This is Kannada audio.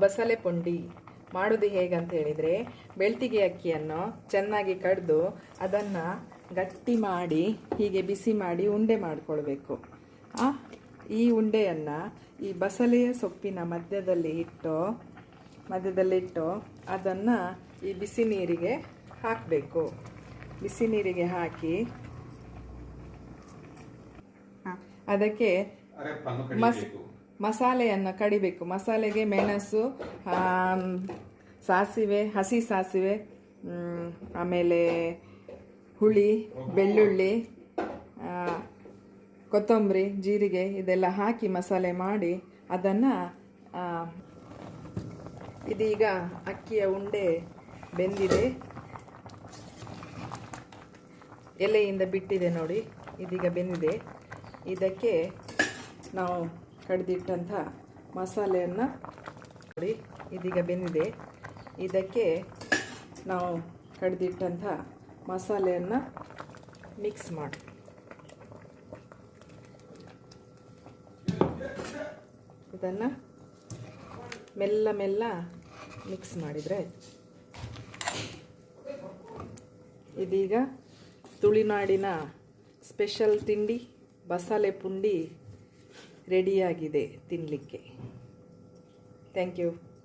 ಬಸಳೆ ಪುಂಡಿ ಮಾಡೋದು ಹೇಗಂತ ಹೇಳಿದರೆ ಬೆಳ್ತಿಗೆ ಅಕ್ಕಿಯನ್ನು ಚೆನ್ನಾಗಿ ಕಡಿದು ಅದನ್ನು ಗಟ್ಟಿ ಮಾಡಿ ಹೀಗೆ ಬಿಸಿ ಮಾಡಿ ಉಂಡೆ ಮಾಡಿಕೊಳ್ಬೇಕು. ಆ, ಈ ಉಂಡೆಯನ್ನು ಈ ಬಸಳೆಯ ಸೊಪ್ಪಿನ ಮಧ್ಯದಲ್ಲಿ ಇಟ್ಟು ಮಧ್ಯದಲ್ಲಿಟ್ಟು ಅದನ್ನು ಈ ಬಿಸಿ ನೀರಿಗೆ ಹಾಕಬೇಕು. ಬಿಸಿ ನೀರಿಗೆ ಹಾಕಿ ಅದಕ್ಕೆ ಮಸ್ ಮಸಾಲೆಯನ್ನು ಕಡಿಬೇಕು. ಮಸಾಲೆಗೆ ಮೆಣಸು ಸಾಸಿವೆ, ಹಸಿ ಸಾಸಿವೆ ಆಮೇಲೆ ಹುಳಿ, ಬೆಳ್ಳುಳ್ಳಿ ಕೊತ್ತಂಬರಿ, ಜೀರಿಗೆ ಇದೆಲ್ಲ ಹಾಕಿ ಮಸಾಲೆ ಮಾಡಿ ಅದನ್ನು ಇದೀಗ ಅಕ್ಕಿಯ ಉಂಡೆ ಬೆಂದಿದೆ. ಎಲೆಯಿಂದ ಬಿಟ್ಟಿದೆ ನೋಡಿ, ಇದೀಗ ಬೆಂದಿದೆ. ಇದಕ್ಕೆ ನಾವು ಕಡ್ದಿಟ್ಟಂಥ ಮಸಾಲೆಯನ್ನು ನೋಡಿ, ಇದೀಗ ಬೆಂದಿದೆ. ಇದಕ್ಕೆ ನಾವು ಕಡ್ದಿಟ್ಟಂಥ ಮಸಾಲೆಯನ್ನು ಮಿಕ್ಸ್ ಮಾಡಿ. ಇದನ್ನು ಮೆಲ್ಲ ಮೆಲ್ಲ ಮಿಕ್ಸ್ ಮಾಡಿದರೆ ಆಯಿತು ಇದೀಗ ತುಳಿನಾಡಿನ ಸ್ಪೆಷಲ್ ತಿಂಡಿ ಬಸಳೆ ಪುಂಡಿ ರೆಡಿಯಾಗಿದೆ ತಿನ್ನಲಿಕ್ಕೆ ಥ್ಯಾಂಕ್ ಯು